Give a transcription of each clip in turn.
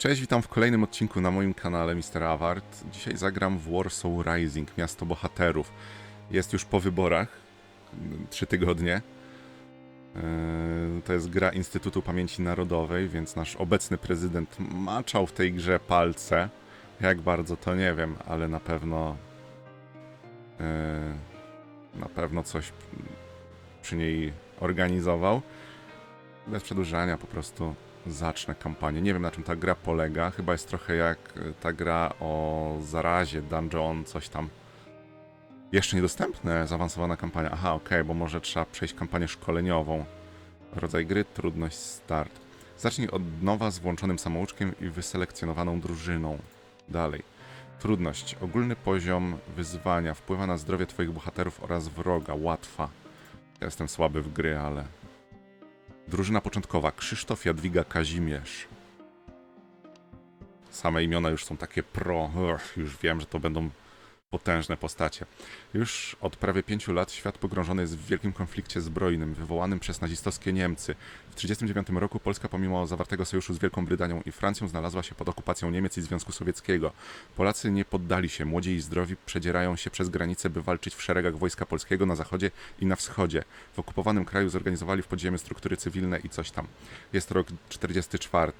Cześć, witam w kolejnym odcinku na moim kanale Mr. Award. Dzisiaj zagram w Warsaw Rising, miasto bohaterów. Jest już po wyborach, trzy tygodnie. Yy, To jest gra Instytutu Pamięci Narodowej, więc nasz obecny prezydent maczał w tej grze palce. Jak bardzo to nie wiem, ale na pewno yy, na pewno coś przy niej organizował. Bez przedłużania po prostu zacznę kampanię. Nie wiem na czym ta gra polega. Chyba jest trochę jak y, ta gra o zarazie, dungeon, coś tam. Jeszcze niedostępne, zaawansowana kampania. Aha, okej, bo może trzeba przejść kampanię szkoleniową. Rodzaj gry, trudność, start. Zacznij od nowa z włączonym samouczkiem i wyselekcjonowaną drużyną. Dalej. Trudność. Ogólny poziom wyzwania wpływa na zdrowie twoich bohaterów oraz wroga. Łatwa. Ja jestem słaby w gry, ale Drużyna początkowa Krzysztof, Jadwiga, Kazimierz. Same imiona już są takie pro. Uch, już wiem, że to będą potężne postacie. Już od prawie pięciu lat świat pogrążony jest w wielkim konflikcie zbrojnym wywołanym przez nazistowskie Niemcy. W 1939 roku Polska pomimo zawartego sojuszu z Wielką Brytanią i Francją znalazła się pod okupacją Niemiec i Związku Sowieckiego. Polacy nie poddali się, młodzi i zdrowi przedzierają się przez granice, by walczyć w szeregach Wojska Polskiego na zachodzie i na wschodzie. W okupowanym kraju zorganizowali w podziemie struktury cywilne i coś tam. Jest rok 44.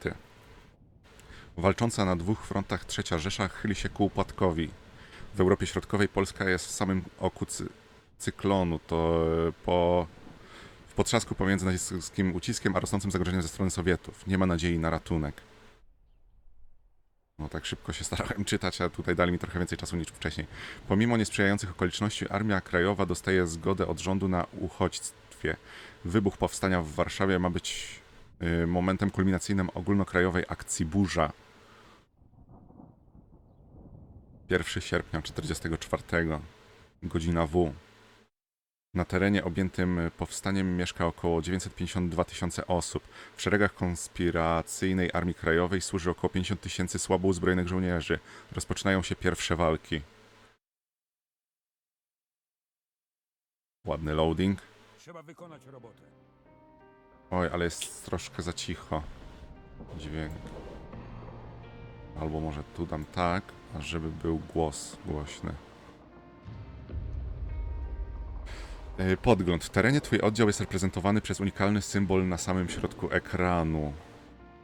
Walcząca na dwóch frontach trzecia Rzesza chyli się ku upadkowi. W Europie Środkowej Polska jest w samym oku cy cyklonu. To e, po w potrzasku pomiędzy nazistowskim uciskiem a rosnącym zagrożeniem ze strony Sowietów. Nie ma nadziei na ratunek. No tak szybko się starałem czytać, a tutaj dali mi trochę więcej czasu niż wcześniej. Pomimo niesprzyjających okoliczności, Armia Krajowa dostaje zgodę od rządu na uchodźstwie. Wybuch powstania w Warszawie ma być y, momentem kulminacyjnym ogólnokrajowej akcji Burza. 1 sierpnia 44, godzina W. Na terenie objętym powstaniem mieszka około 952 tysiące osób. W szeregach konspiracyjnej Armii Krajowej służy około 50 tysięcy słabo uzbrojonych żołnierzy. Rozpoczynają się pierwsze walki. Ładny loading. Trzeba wykonać robotę. Oj, ale jest troszkę za cicho. Dźwięk. Albo może tu dam tak, żeby był głos głośny. Yy, Podgląd. W terenie twój oddział jest reprezentowany przez unikalny symbol na samym środku ekranu.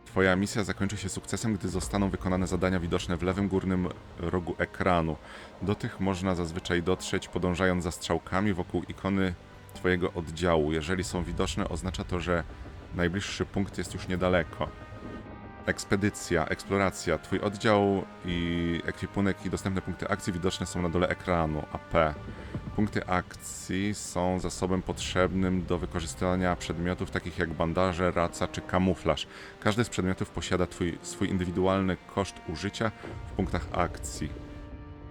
Twoja misja zakończy się sukcesem, gdy zostaną wykonane zadania widoczne w lewym górnym rogu ekranu. Do tych można zazwyczaj dotrzeć podążając za strzałkami wokół ikony Twojego oddziału. Jeżeli są widoczne, oznacza to, że najbliższy punkt jest już niedaleko. Ekspedycja, eksploracja. Twój oddział i ekwipunek i dostępne punkty akcji widoczne są na dole ekranu. AP. Punkty akcji są zasobem potrzebnym do wykorzystania przedmiotów takich jak bandaże, raca czy kamuflaż. Każdy z przedmiotów posiada twój, swój indywidualny koszt użycia w punktach akcji.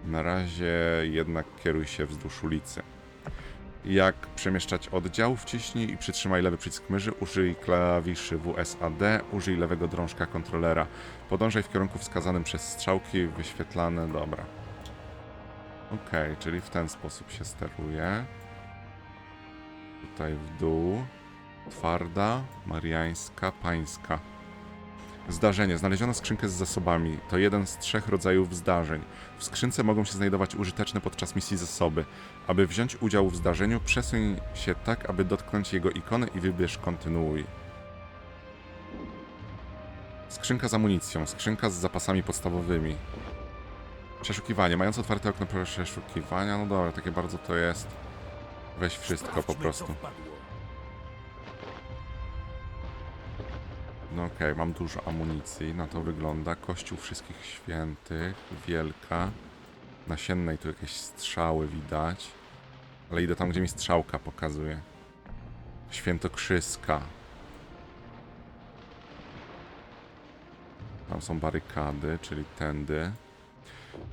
Na razie jednak kieruj się wzdłuż ulicy. Jak przemieszczać oddział? Wciśnij i przytrzymaj lewy przycisk myszy, użyj klawiszy WSAD, użyj lewego drążka kontrolera. Podążaj w kierunku wskazanym przez strzałki wyświetlane. Dobra. Okej, czyli w ten sposób się steruje. Tutaj w dół. Twarda, mariańska, pańska. Zdarzenie. Znaleziono skrzynkę z zasobami. To jeden z trzech rodzajów zdarzeń. W skrzynce mogą się znajdować użyteczne podczas misji zasoby. Aby wziąć udział w zdarzeniu, przesuń się tak, aby dotknąć jego ikony i wybierz kontynuuj. Skrzynka z amunicją, skrzynka z zapasami podstawowymi. Przeszukiwanie. Mając otwarte okno przeszukiwania, no dobra, takie bardzo to jest. Weź wszystko po prostu. No okej, mam dużo amunicji, na to wygląda. Kościół Wszystkich Świętych, wielka. Nasiennej tu jakieś strzały widać. Ale idę tam, gdzie mi strzałka pokazuje. Świętokrzyska. Tam są barykady, czyli tędy.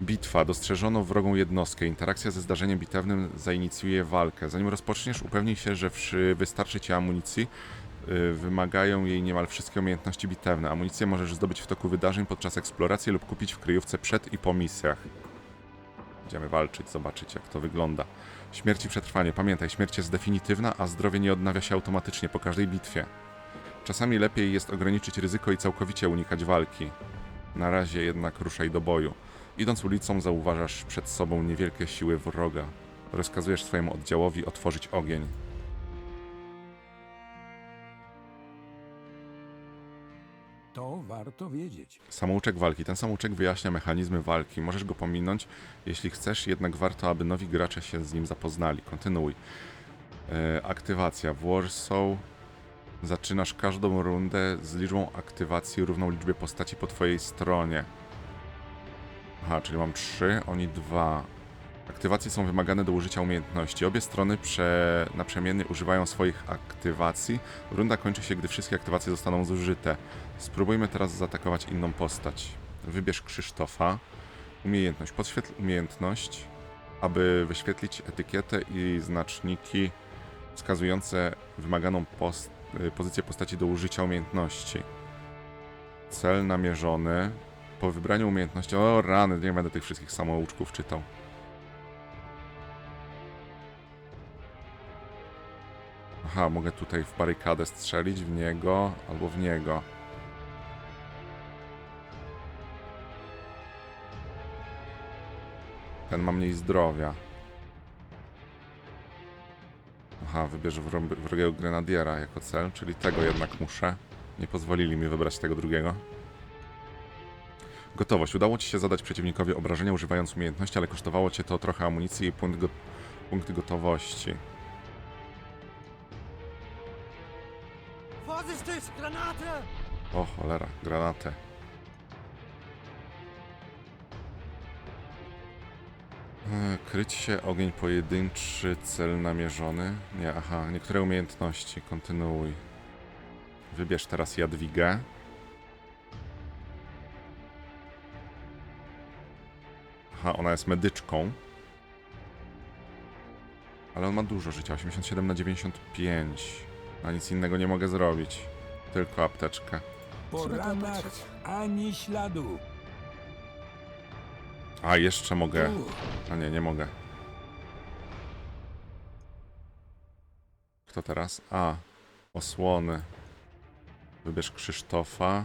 Bitwa. Dostrzeżono wrogą jednostkę. Interakcja ze zdarzeniem bitewnym zainicjuje walkę. Zanim rozpoczniesz, upewnij się, że wystarczy ci amunicji. Y, Wymagają jej niemal wszystkie umiejętności bitewne. Amunicję możesz zdobyć w toku wydarzeń podczas eksploracji lub kupić w kryjówce przed i po misjach. Będziemy walczyć, zobaczyć jak to wygląda. Śmierć i przetrwanie. Pamiętaj, śmierć jest definitywna, a zdrowie nie odnawia się automatycznie po każdej bitwie. Czasami lepiej jest ograniczyć ryzyko i całkowicie unikać walki. Na razie jednak ruszaj do boju. Idąc ulicą zauważasz przed sobą niewielkie siły wroga. Rozkazujesz swojemu oddziałowi otworzyć ogień. Warto wiedzieć. Samouczek walki. Ten samouczek wyjaśnia mechanizmy walki. Możesz go pominąć, jeśli chcesz, jednak warto, aby nowi gracze się z nim zapoznali. Kontynuuj. E, aktywacja. W Warsaw zaczynasz każdą rundę z liczbą aktywacji równą liczbie postaci po twojej stronie. Aha, czyli mam 3, oni 2. Aktywacje są wymagane do użycia umiejętności. Obie strony prze... naprzemiennie używają swoich aktywacji. Runda kończy się, gdy wszystkie aktywacje zostaną zużyte. Spróbujmy teraz zaatakować inną postać. Wybierz Krzysztofa. Umiejętność. Podświetl umiejętność, aby wyświetlić etykietę i znaczniki wskazujące wymaganą post... y, pozycję postaci do użycia umiejętności. Cel namierzony. Po wybraniu umiejętności... O rany, nie będę tych wszystkich samouczków czytał. Aha, mogę tutaj w barykadę strzelić w niego albo w niego. Ten ma mniej zdrowia. Aha, wybierz wro- wrogiego grenadiera jako cel, czyli tego jednak muszę. Nie pozwolili mi wybrać tego drugiego. Gotowość. Udało ci się zadać przeciwnikowi obrażenia używając umiejętności, ale kosztowało cię to trochę amunicji i punkt, go punkt gotowości. O cholera, granatę. Kryć się, ogień pojedynczy, cel namierzony. Nie, aha, niektóre umiejętności. Kontynuuj. Wybierz teraz Jadwigę. Aha, ona jest medyczką. Ale on ma dużo życia, 87 na 95. A nic innego nie mogę zrobić. Tylko apteczkę. Po ranach ani śladu. A, jeszcze mogę. A nie, nie mogę. Kto teraz? A, osłony. Wybierz Krzysztofa.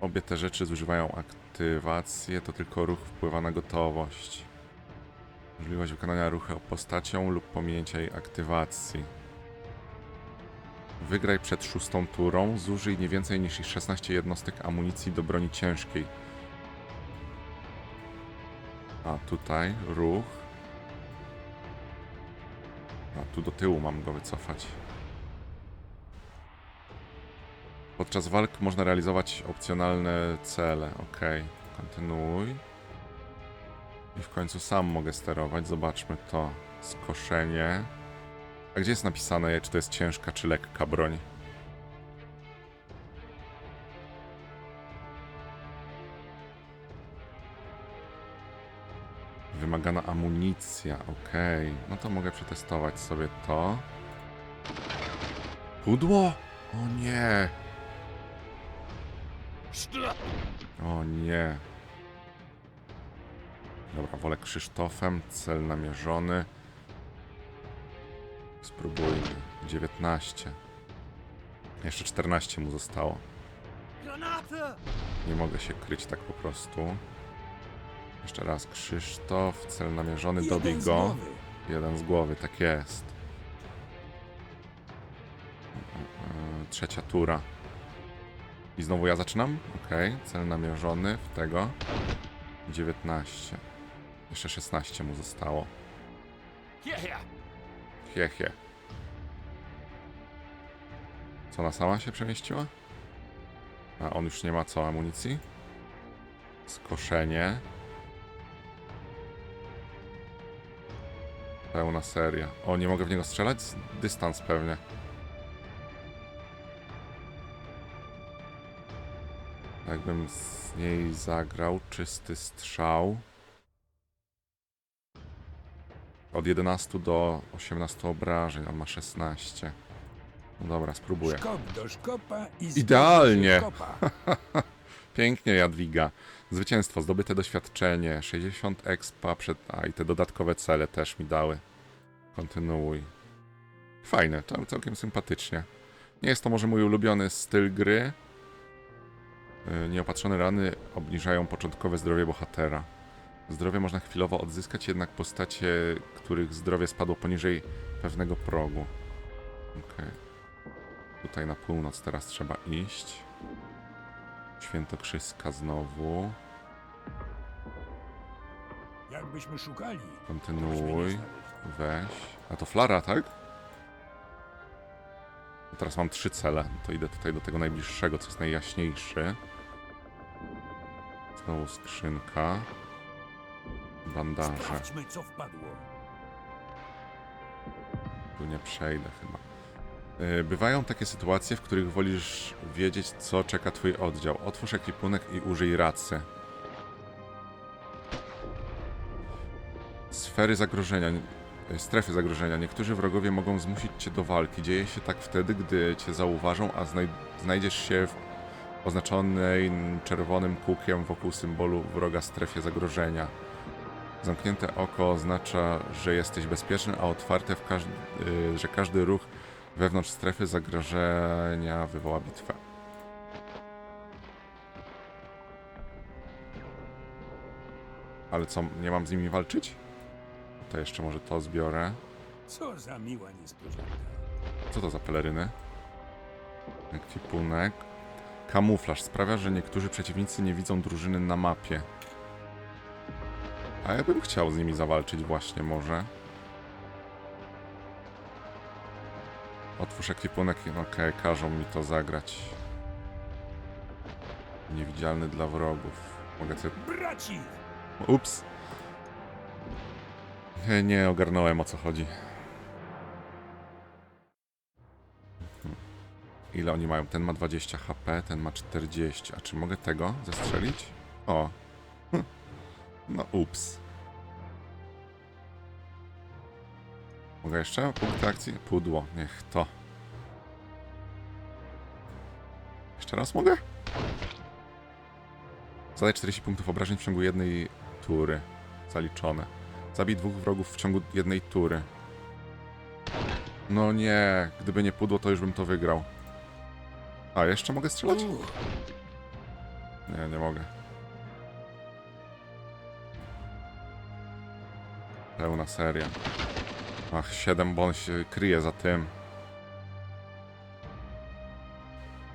Obie te rzeczy zużywają aktywację, to tylko ruch wpływa na gotowość. Możliwość wykonania ruchu postacią lub pominięcia jej aktywacji. Wygraj przed szóstą turą, zużyj nie więcej niż 16 jednostek amunicji do broni ciężkiej. A tutaj ruch. A tu do tyłu mam go wycofać. Podczas walk można realizować opcjonalne cele. Ok, kontynuuj. I w końcu sam mogę sterować. Zobaczmy to. Skoszenie. A gdzie jest napisane, czy to jest ciężka, czy lekka broń? Wymagana amunicja, okej. No to mogę przetestować sobie to. Pudło? O nie! O nie. Dobra, wolę Krzysztofem, cel namierzony. Spróbujmy. 19. Jeszcze 14 mu zostało. Nie mogę się kryć tak po prostu. Jeszcze raz Krzysztof, cel namierzony, dobij go. Jeden z głowy, tak jest. Trzecia tura. I znowu ja zaczynam? Okej, cel namierzony w tego. 19. Jeszcze 16 mu zostało. Hierher! Hie, hie. Co, ona sama się przemieściła? A on już nie ma co amunicji? Skoszenie. Pełna seria. O, nie mogę w niego strzelać? Dystans pewnie. Jakbym z niej zagrał czysty strzał. Od 11 do 18 obrażeń, on ma 16. No dobra, spróbuję. Szkop do szkopa i skok Idealnie. Pięknie, Jadwiga. Zwycięstwo, zdobyte doświadczenie, 60 expa, przed... a i te dodatkowe cele też mi dały. Kontynuuj. Fajne, cał- całkiem sympatycznie. Nie jest to może mój ulubiony styl gry, Y, Nieopatrzone rany obniżają początkowe zdrowie bohatera. Zdrowie można chwilowo odzyskać, jednak postacie, których zdrowie spadło poniżej pewnego progu. Okej. Tutaj na północ teraz trzeba iść. Świętokrzyska znowu. Jakbyśmy szukali, Kontynuuj. Weź. A to flara, tak? Teraz mam trzy cele. To idę tutaj do tego najbliższego, co jest najjaśniejszy. Znowu skrzynka. Bandaże. Sprawdźmy, co wpadło. Tu nie przejdę chyba. Yy, Bywają takie sytuacje, w których wolisz wiedzieć, co czeka twój oddział. Otwórz ekwipunek i użyj racy. Sfery zagrożenia. yy, Strefy zagrożenia. Niektórzy wrogowie mogą zmusić cię do walki. Dzieje się tak wtedy, gdy cię zauważą, a znaj znajdziesz się w oznaczonej czerwonym kółkiem wokół symbolu wroga strefie zagrożenia. Zamknięte oko oznacza, że jesteś bezpieczny, a otwarte, każdy, y, że każdy ruch wewnątrz strefy zagrożenia wywoła bitwę. Ale co, nie mam z nimi walczyć? To jeszcze może to zbiorę. Co za miła niespodzianka. Co to za peleryny? Ekwipunek. Kamuflaż sprawia, że niektórzy przeciwnicy nie widzą drużyny na mapie. A ja bym chciał z nimi zawalczyć właśnie może. Otwórz ekwipunek okej, każą mi to zagrać. Niewidzialny dla wrogów. Mogę sobie... Braci! Ups! Nie, ogarnąłem o co chodzi. Mhm. Ile oni mają? Ten ma 20 HP, ten ma 40. A czy mogę tego zestrzelić? O. Hm. No ups. Mogę jeszcze? Punkt akcji? Pudło. Niech to. Jeszcze raz mogę? Zadaj 40 punktów obrażeń w ciągu jednej tury. Zaliczone. Zabij dwóch wrogów w ciągu jednej tury. No nie, gdyby nie pudło, to już bym to wygrał. A, jeszcze mogę strzelać? Nie, nie mogę. Pełna seria. Ach, 7, bo on się kryje za tym.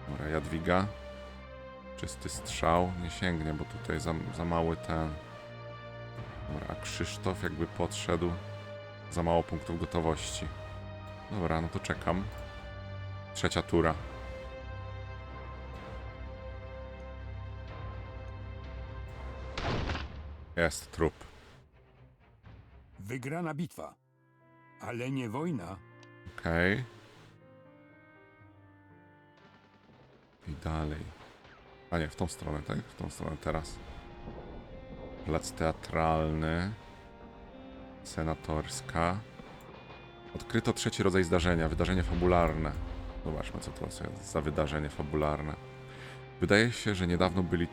Dobra, Jadwiga. Czysty strzał. Nie sięgnie, bo tutaj za, za mały ten. Dobra, a Krzysztof jakby podszedł. Za mało punktów gotowości. Dobra, no to czekam. Trzecia tura. Jest trup. wygrana bitwa. Ale nie wojna. Okej. I dalej. A nie, w tą stronę, tak? W tą stronę teraz. Plac teatralny. Senatorska. Odkryto trzeci rodzaj zdarzenia, wydarzenie fabularne. Zobaczmy, co to jest za wydarzenie fabularne. Wydaje się, że niedawno byli y,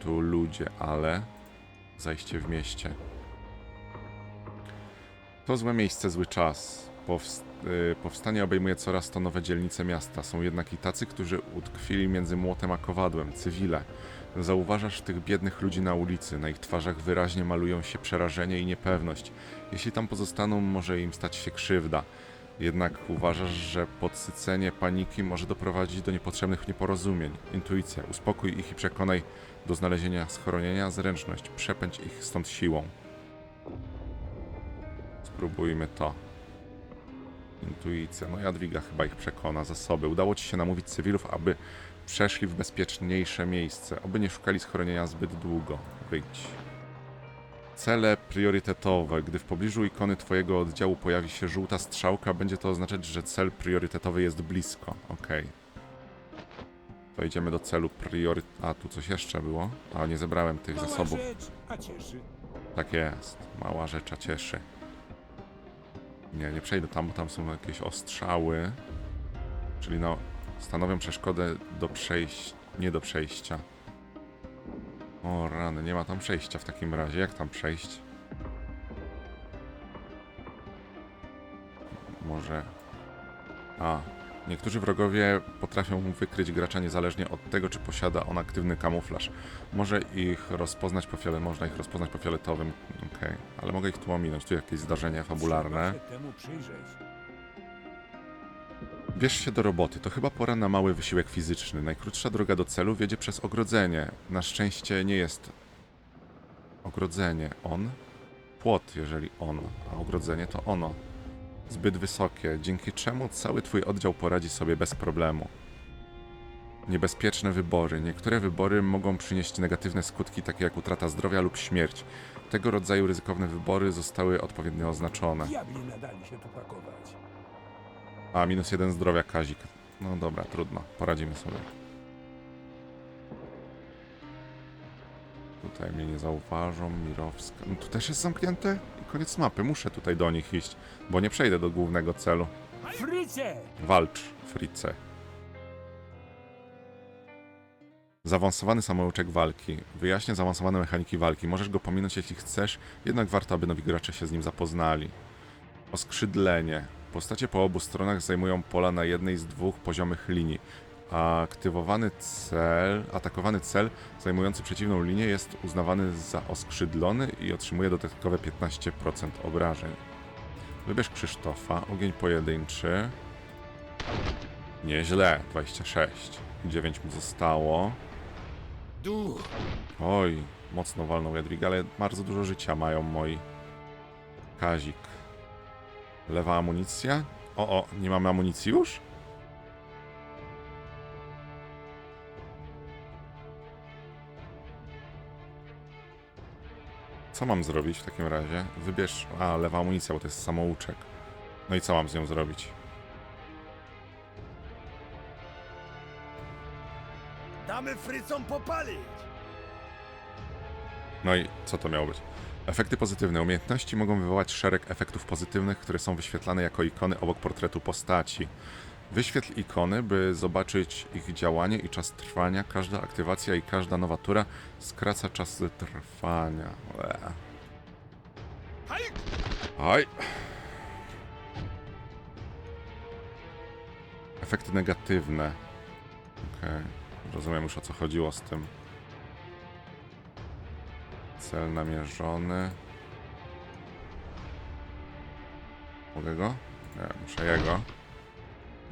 tu ludzie, ale zajście w mieście. To złe miejsce, zły czas. Y, powstanie obejmuje coraz to nowe dzielnice miasta. Są jednak i tacy, którzy utkwili między młotem a kowadłem, cywile. Zauważasz tych biednych ludzi na ulicy. Na ich twarzach wyraźnie malują się przerażenie i niepewność. Jeśli tam pozostaną, może im stać się krzywda. Jednak uważasz, że podsycenie paniki może doprowadzić do niepotrzebnych nieporozumień. Intuicja, uspokój ich i przekonaj do znalezienia schronienia, zręczność, przepędź ich stąd siłą. Spróbujmy to. Intuicja. No Jadwiga chyba ich przekona zasoby. Udało ci się namówić cywilów, aby przeszli w bezpieczniejsze miejsce, aby nie szukali schronienia zbyt długo. Wyjdź. Cele priorytetowe. Gdy w pobliżu ikony twojego oddziału pojawi się żółta strzałka, będzie to oznaczać, że cel priorytetowy jest blisko. Okej. To idziemy do celu priory... A, tu coś jeszcze było? A, nie zebrałem tych zasobów. Tak jest. Mała rzecz, a cieszy. Nie, nie przejdę tam, bo tam są jakieś ostrzały. Czyli no, stanowią przeszkodę do przejścia. Nie do przejścia. O rany, nie ma tam przejścia w takim razie. Jak tam przejść? Może... A, Niektórzy wrogowie potrafią wykryć gracza niezależnie od tego, czy posiada on aktywny kamuflaż. Może ich rozpoznać po fiole, można ich rozpoznać po fioletowym, okej, ale mogę ich tu ominąć. Tu jakieś zdarzenie fabularne. Bierz się do roboty, to chyba pora na mały wysiłek fizyczny. Najkrótsza droga do celu wiedzie przez ogrodzenie. Na szczęście nie jest ogrodzenie on, płot, jeżeli on, a ogrodzenie to ono. Zbyt wysokie, dzięki czemu cały twój oddział poradzi sobie bez problemu. Niebezpieczne wybory. Niektóre wybory mogą przynieść negatywne skutki, takie jak utrata zdrowia lub śmierć. Tego rodzaju ryzykowne wybory zostały odpowiednio oznaczone. Diabli nadali się tu pakować. A, minus jeden zdrowia, Kazik. No dobra, trudno. Poradzimy sobie. Tutaj mnie nie zauważą, Mirowska. No tu też jest zamknięte? I koniec mapy. Muszę tutaj do nich iść, bo nie przejdę do głównego celu. Fryce! Walcz, Frice. Zaawansowany samouczek walki. Wyjaśnia zaawansowane mechaniki walki. Możesz go pominąć jeśli chcesz, jednak warto, aby nowi gracze się z nim zapoznali. Oskrzydlenie. Postacie po obu stronach zajmują pola na jednej z dwóch poziomych linii. A aktywowany cel, atakowany cel zajmujący przeciwną linię jest uznawany za oskrzydlony i otrzymuje dodatkowe 15% obrażeń. Wybierz Krzysztofa, ogień pojedynczy. Nieźle, 26. 9 mu zostało. Oj, mocno walnął Jadwiga, ale bardzo dużo życia mają moi. Kazik. Lewa amunicja. O, o, nie mamy amunicji już? Co mam zrobić w takim razie? Wybierz... A, lewa amunicja, bo to jest samouczek. No i co mam z nią zrobić? Damy frycom popalić! No i co to miało być? Efekty pozytywne. Umiejętności mogą wywołać szereg efektów pozytywnych, które są wyświetlane jako ikony obok portretu postaci. Wyświetl ikony, by zobaczyć ich działanie i czas trwania. Każda aktywacja i każda nowa tura skraca czas trwania. Oj. Efekty negatywne. Okej. Rozumiem już o co chodziło z tym. Cel namierzony. Mogę go? Nie, muszę jego.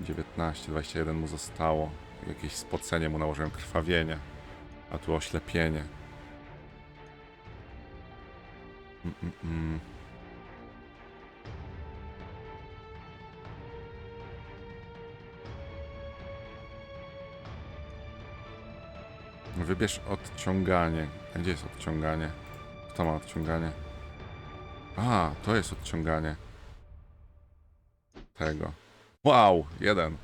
19, 21 mu zostało. Jakieś spocenie mu nałożyłem, krwawienie. A tu oślepienie. Mm, mm, Wybierz odciąganie. Gdzie jest odciąganie? Kto ma odciąganie? A, to jest odciąganie. Tego. Wow, jeden.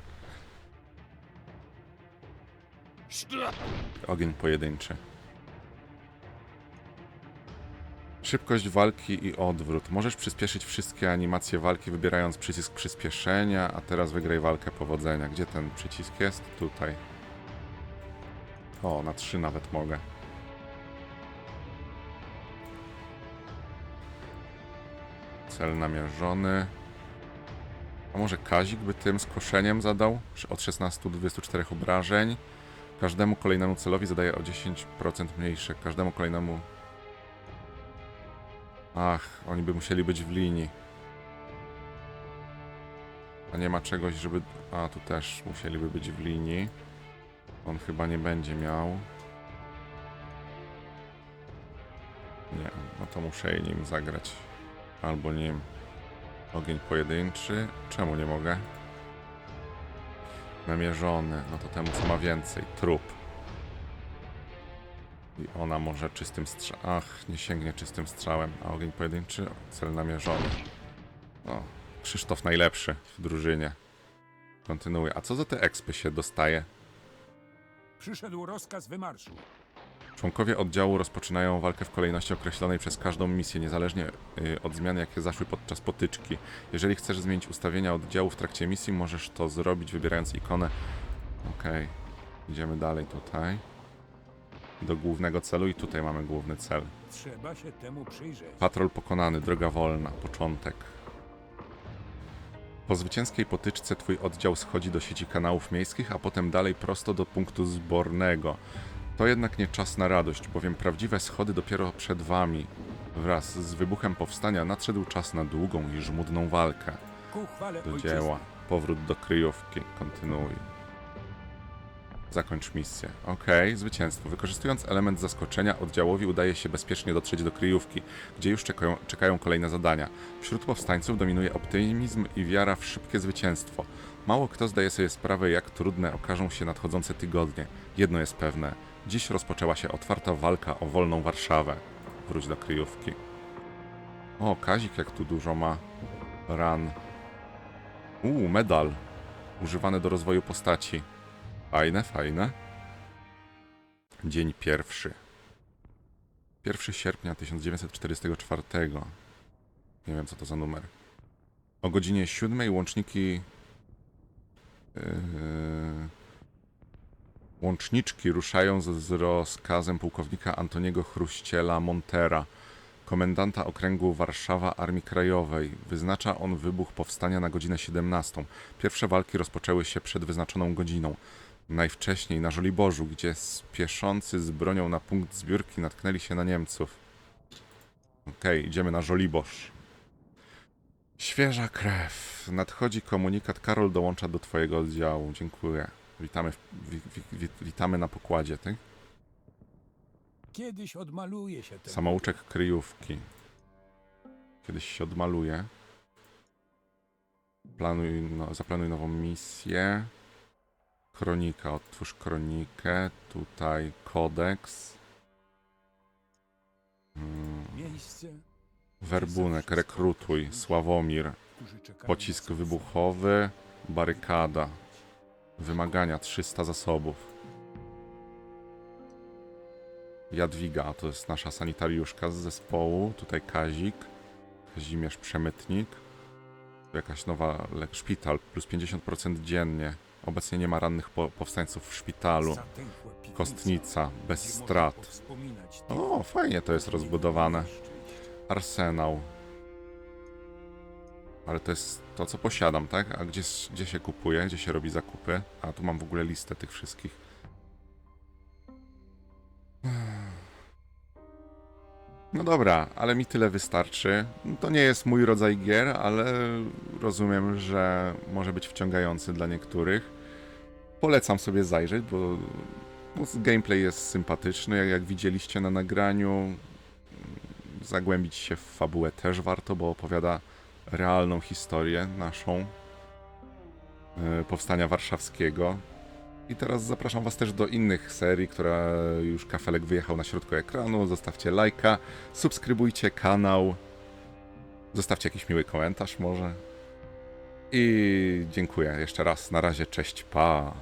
Ogień pojedynczy. Szybkość walki i odwrót. Możesz przyspieszyć wszystkie animacje walki wybierając przycisk przyspieszenia, a teraz wygraj walkę powodzenia. Gdzie ten przycisk jest? Tutaj. O, na trzy nawet mogę. Cel namierzony. A może Kazik by tym skoszeniem zadał? Od 16 do 24 obrażeń. Każdemu kolejnemu celowi zadaje o 10% mniejsze. Każdemu kolejnemu. Ach, oni by musieli być w linii. A nie ma czegoś, żeby. A tu też musieliby być w linii. On chyba nie będzie miał. Nie, no to muszę nim zagrać. Albo nim. Ogień pojedynczy. Czemu nie mogę? Namierzony. No to temu co ma więcej. Trup. I ona może czystym strzałem. Ach, nie sięgnie czystym strzałem. A ogień pojedynczy, cel namierzony. O, Krzysztof najlepszy w drużynie. Kontynuuję. A co za te expy się dostaje? Przyszedł rozkaz wymarszu. Członkowie oddziału rozpoczynają walkę w kolejności określonej przez każdą misję, niezależnie y, od zmian, jakie zaszły podczas potyczki. Jeżeli chcesz zmienić ustawienia oddziału w trakcie misji, możesz to zrobić wybierając ikonę. Okej, idziemy dalej tutaj. Do głównego celu i tutaj mamy główny cel. Trzeba się temu przyjrzeć. Patrol pokonany, droga wolna, początek. Po zwycięskiej potyczce twój oddział schodzi do sieci kanałów miejskich, a potem dalej prosto do punktu zbornego. To jednak nie czas na radość, bowiem prawdziwe schody dopiero przed wami. Wraz z wybuchem powstania nadszedł czas na długą i żmudną walkę. Do dzieła. Powrót do kryjówki. Kontynuuj. Zakończ misję. Okej, zwycięstwo. Wykorzystując element zaskoczenia, oddziałowi udaje się bezpiecznie dotrzeć do kryjówki, gdzie już czekają, czekają kolejne zadania. Wśród powstańców dominuje optymizm i wiara w szybkie zwycięstwo. Mało kto zdaje sobie sprawę, jak trudne okażą się nadchodzące tygodnie. Jedno jest pewne. Dziś rozpoczęła się otwarta walka o wolną Warszawę. Wróć do kryjówki. O, Kazik jak tu dużo ma ran. Uuu, medal. Używany do rozwoju postaci. Fajne, fajne. Dzień pierwszy. 1 sierpnia 1944. Nie wiem, co to za numer. O godzinie 7 łączniki. Yy, łączniczki ruszają z, z rozkazem pułkownika Antoniego Chruściela Montera, komendanta okręgu Warszawa Armii Krajowej. Wyznacza on wybuch powstania na godzinę 17. Pierwsze walki rozpoczęły się przed wyznaczoną godziną. Najwcześniej na Żoliborzu, gdzie spieszący z bronią na punkt zbiórki natknęli się na Niemców. Okej, idziemy na Żoliborz. Świeża krew. Nadchodzi komunikat. Karol dołącza do twojego oddziału. Dziękuję. Witamy, w, wi, wi, wi, witamy na pokładzie, tak? Kiedyś odmaluje się ten. Samouczek kryjówki. Kiedyś się odmaluje. Planuj, no, zaplanuj nową misję. Kronika, otwórz kronikę. Tutaj kodeks. Miejsce, Werbunek, rekrutuj, Sławomir. Pocisk wybuchowy, barykada. Wymagania 300 zasobów. Jadwiga to jest nasza sanitariuszka z zespołu. Tutaj Kazik. Kazimierz Przemytnik. Tu jakaś nowa lek szpital, plus 50% dziennie. Obecnie nie ma rannych po powstańców w szpitalu. Kostnica, bez strat. O, fajnie to jest rozbudowane. Arsenał. Ale to jest to, co posiadam, tak? A gdzie, gdzie się kupuje? Gdzie się robi zakupy? A tu mam w ogóle listę tych wszystkich. No dobra, ale mi tyle wystarczy. To nie jest mój rodzaj gier, ale rozumiem, że może być wciągający dla niektórych. Polecam sobie zajrzeć, bo gameplay jest sympatyczny. Jak, jak widzieliście na nagraniu, zagłębić się w fabułę też warto, bo opowiada realną historię naszą e, powstania warszawskiego. I teraz zapraszam Was też do innych serii, która już kafelek wyjechał na środku ekranu. Zostawcie lajka, subskrybujcie kanał, zostawcie jakiś miły komentarz może. I dziękuję jeszcze raz. Na razie, cześć, pa.